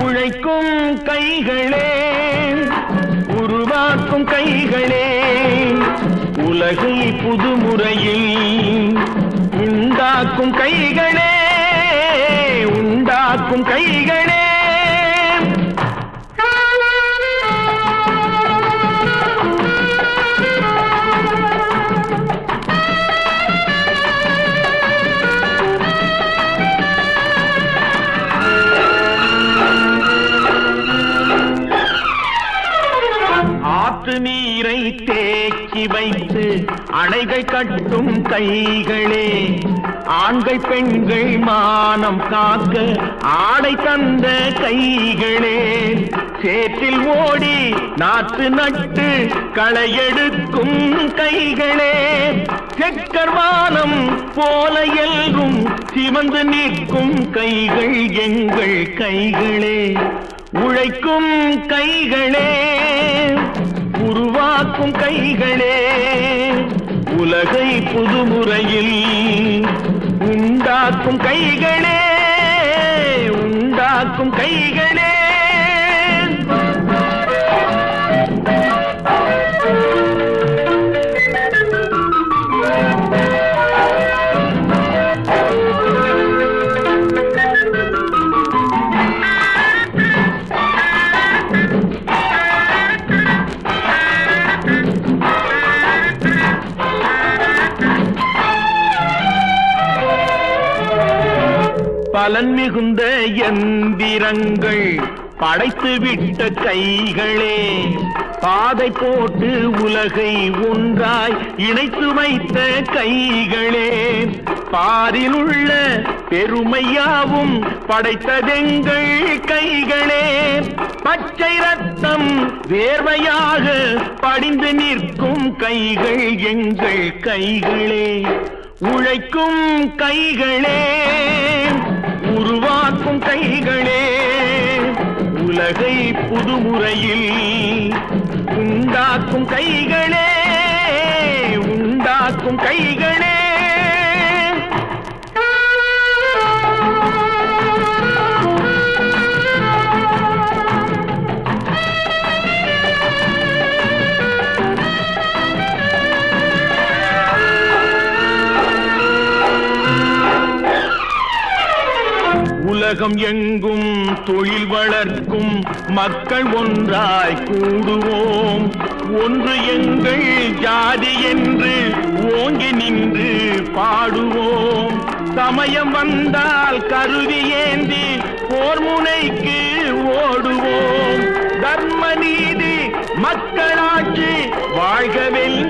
உழைக்கும் கைகளே உருவாக்கும் கைகளே உலகை புதுமுறையில் உண்டாக்கும் கைகளே உண்டாக்கும் கைகளே. தேக்கி வைத்து அணைகள் கட்டும் கைகளே. ஆண்கள் பெண்கள் மானம் காக்க ஆடை தந்த கைகளே. சேற்றில் ஓடி நாற்று நட்டு களையெடுக்கும் கைகளே. செக்கர்வானம் போல எல்கும் சிவந்து நிற்கும் கைகள் எங்கள் கைகளே. உழைக்கும் கைகளே உருவாக்கும் கைகளே உலகை புதுமுறையில் உண்டாக்கும் கைகளே உண்டாக்கும் கைகள். பலன் மிகுந்த எந்திரங்கள் படைத்து விட்ட கைகளே. பாதை போட்டு உலகை ஒன்றாய் இணைத்து வைத்த கைகளே. பாரில் உள்ள பெருமையாவும் படைத்ததெங்கள் கைகளே. பச்சை ரத்தம் வேர்வையாக படிந்து நிற்கும் கைகள் எங்கள் கைகளே. உழைக்கும் கைகளே. உருவாக்கும் கைகளே உலகை புதுமுறையில் உண்டாக்கும் கைகளே உண்டாக்கும் கைகளே. உலகம் எங்கும் தொழில் வளர்க்கும் மக்கள் ஒன்றாய் கூடுவோம். ஒன்று எங்கள் ஜாதி என்று ஓங்கி நின்று பாடுவோம். சமயம் வந்தால் கருவி ஏந்தி போர் முனைக்கு ஓடுவோம். தர்ம நீதி மக்களாட்சி வாழ்கவென்றே